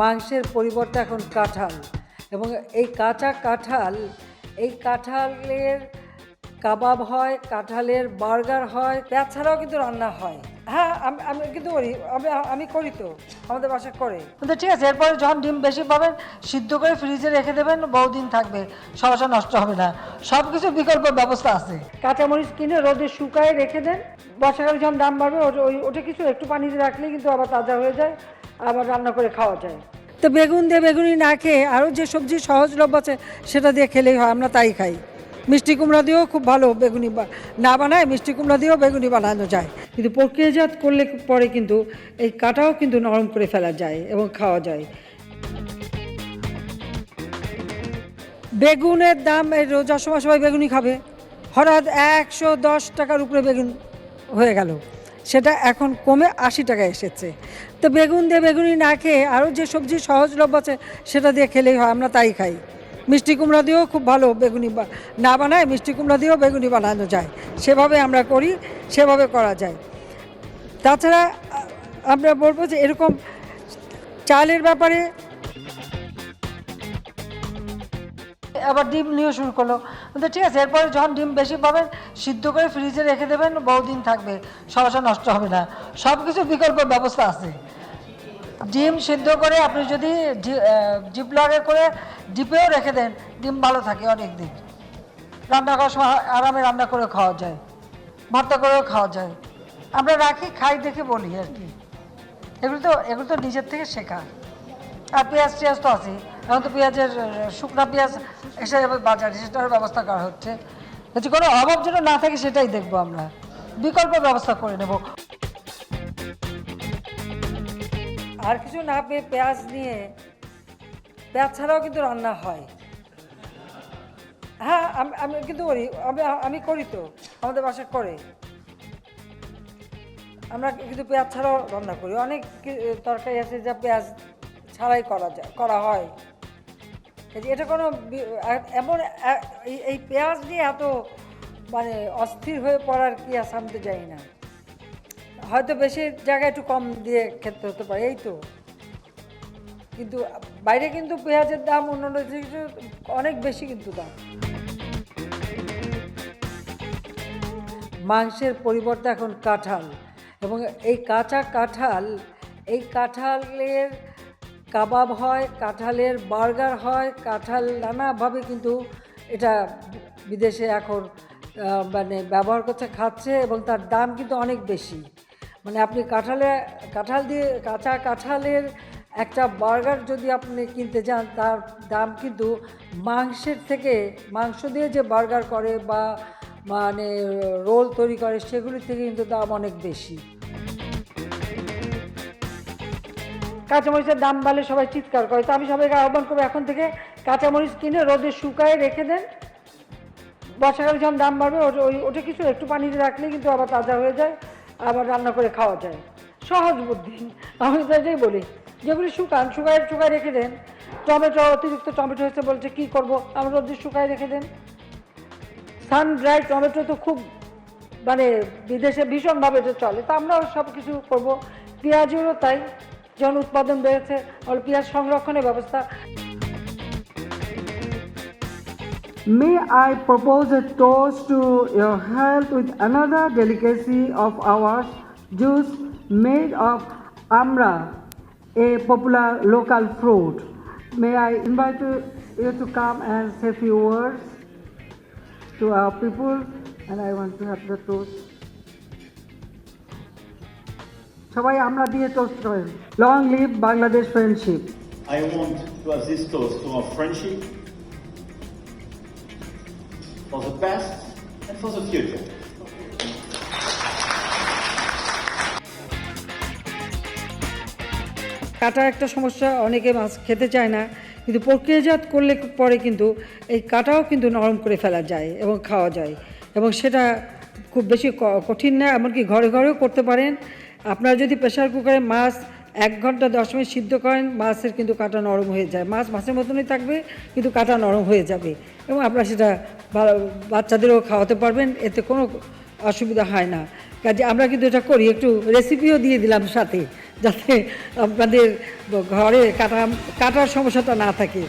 মাংসের পরিবর্তে এখন কাঁঠাল এবং এই কাঁচা কাঁঠাল, এই কাঁঠালের কাবাব হয়, কাঁঠালের বার্গার হয় তাছাড়াও কিন্তু রান্না হয়। হ্যাঁ আমি আমি কিন্তু করি, আমি আমি করি তো, আমাদের বাসায় করে। কিন্তু ঠিক আছে, এরপরে যখন ডিম বেশি পাবেন, সিদ্ধ করে ফ্রিজে রেখে দেবেন, বহুদিন থাকবে সহসা নষ্ট হবে না। সব কিছু বিকল্প ব্যবস্থা আছে। কাঁচামরিচ কিনে রোদে শুকায় রেখে দেন, বর্ষাকালে যখন দাম বাড়বে ওটা কিছু একটু পানিতে রাখলেই কিন্তু আবার তাজা হয়ে যায়। আবার রান্না করে খাওয়া যায়। তো বেগুন দিয়ে বেগুনি না খেয়ে আরও যে সবজি সহজলভ্য আছে, সেটা দিয়ে খেলেই হয়, আমরা তাই খাই। মিষ্টি কুমড়া দিয়েও খুব ভালো বেগুনি না বানায়, মিষ্টি কুমড়া দিয়েও বেগুনি বানানো যায়। কিন্তু প্রক্রিয়াজাত করলে পরে কিন্তু এই কাটাও কিন্তু নরম করে ফেলা যায় এবং খাওয়া যায়। বেগুনের দাম এই রোজার সময় সবাই বেগুনি খাবে। হঠাৎ একশো দশ টাকার উপরে বেগুন হয়ে গেল। সেটা এখন কমে আশি টাকা এসেছে। তো বেগুন দিয়ে বেগুনি না খেয়ে আরও যে সবজি সহজলভ্য আছে, সেটা দিয়ে খেলেই হয়, আমরা তাই খাই। মিষ্টি কুমড়া দিয়েও খুব ভালো বেগুনি না বানায়, মিষ্টি কুমড়া দিয়েও বেগুনি বানানো যায়। সেভাবে আমরা করি, সেভাবে করা যায়। তাছাড়া আমরা বলব যে এরকম চালের ব্যাপারে আবার ডিম নিয়ে শুরু করল। কিন্তু ঠিক আছে, এরপরে যখন ডিম বেশি পাবেন, সিদ্ধ করে ফ্রিজে রেখে দেবেন, বহুদিন থাকবে সহসা নষ্ট হবে না। সব কিছু বিকল্প ব্যবস্থা আছে। ডিম সিদ্ধ করে আপনি যদি ডিপ লগে করে ডিপেও রেখে দেন, ডিম ভালো থাকে অনেক দিন রান্না করার সময় আরামে রান্না করে খাওয়া যায়, ভর্তা করেও খাওয়া যায়। আমরা রাখি, খাই, দেখে, বলি আর কি। এগুলো তো এগুলো তো নিজের থেকে শেখা। আর পেঁয়াজ টিয়াজ তো আছে এখন তো পেঁয়াজের শুকনা পেঁয়াজ এসে যাবে বাজারে সেটার ব্যবস্থা করা হচ্ছে। যদি কোনো অভাব যেন না থাকে, সেটাই দেখব আমরা। বিকল্প ব্যবস্থা করে নেব। আর কিছু না পেয়ে পেঁয়াজ নিয়ে, পেঁয়াজ ছাড়াও কিন্তু রান্না হয়। হ্যাঁ আমি আমি কিন্তু করি। আমি আমি করি তো। আমাদের বাসায় করে। আমরা কিন্তু পেঁয়াজ ছাড়াও রান্না করি। অনেক তরকারি আছে যা পেঁয়াজ ছাড়াই করা যায়, করা হয়। এটা কোনো এমন এই- পেঁয়াজ নিয়ে এত মানে অস্থির হয়ে পড়ার কি আছে আমি তো জানি না। হয়তো বেশি জায়গায় একটু কম দিয়ে খেতে হতে পারে, এই তো। কিন্তু বাইরে কিন্তু পেঁয়াজের দাম অন্যান্য অনেক বেশি কিন্তু দাম। মাংসের পরিবর্তে এখন কাঁঠাল এবং এই কাঁচা কাঁঠাল, এই কাঁঠালের কাবাব হয়, কাঁঠালের বার্গার হয়, কাঁঠাল নানাভাবে কিন্তু এটা বিদেশে এখন মানে ব্যবহার করছে, খাচ্ছে এবং তার দাম কিন্তু অনেক বেশি। মানে আপনি কাঁঠালে, কাঁঠাল দিয়ে, কাঁচা কাঁঠালের একটা বার্গার যদি আপনি কিনতে যান, তার দাম কিন্তু মাংসের থেকে, মাংস দিয়ে যে বার্গার করে বা মানে রোল তৈরি করে, সেগুলির থেকে কিন্তু দাম অনেক বেশি। কাঁচামরিচের দাম বাড়লে সবাই চিৎকার করে। তো আমি সবাইকে আহ্বান করব, এখন থেকে কাঁচামরিচ কিনে রোদে শুকায় রেখে দেন। বর্ষাকালে যখন দাম বাড়বে ওই ওটা কিছু একটু পানিতে রাখলে কিন্তু আবার তাজা হয়ে যায়, আবার রান্না করে খাওয়া যায়। সহজ বুদ্ধি। আমি তো এটাই বলি, যেগুলি শুকান, শুকায় শুকায় রেখে দেন। টমেটো, অতিরিক্ত টমেটো হয়েছে বলছে, কী করব? আমরা রোদে শুকায় রেখে দেন। সান ড্রাই টমেটো তো খুব মানে বিদেশে ভীষণভাবে চলে, তা আমরাও সব কিছু করব। পেঁয়াজেরও তাই। যখন উৎপাদন বেড়েছে আর পেঁয়াজ সংরক্ষণের ব্যবস্থা May I propose a toast to your health with another delicacy of ours, juice made of amra, a popular local fruit. May I invite you to come and say few words to our people, and I want to have the toast. সবাই আমরা দিয়ে toast করেন long live Bangladesh friendship I want to have this toast to our friendship, for the past and for the future. কাটা একটা সমস্যা অনেকে মাছ খেতে চায় না কিন্তু প্রক্রিয়াজাত করলে পরে কিন্তু এই কাটাও কিন্তু নরম করে ফেলা যায় এবং খাওয়া যায়। এবং সেটা খুব বেশি কঠিন না এমনকি ঘরে ঘরেও করতে পারেন। আপনারা যদি প্রেশার কুকারে মাছ এক ঘণ্টা, দশ মিনিট সিদ্ধ করেন, মাছের কিন্তু কাটা নরম হয়ে যায়। মাছ মাছের মতনই থাকবে, কিন্তু কাটা নরম হয়ে যাবে। এবং আপনারা সেটা বাচ্চাদেরও খাওয়াতে পারবেন, এতে কোনো অসুবিধা হয় না। কাজে আমরা কিন্তু এটা করি, একটু রেসিপিও দিয়ে দিলাম সাথে, যাতে আপনাদের ঘরে কাটা, কাটার সমস্যাটা না থাকে।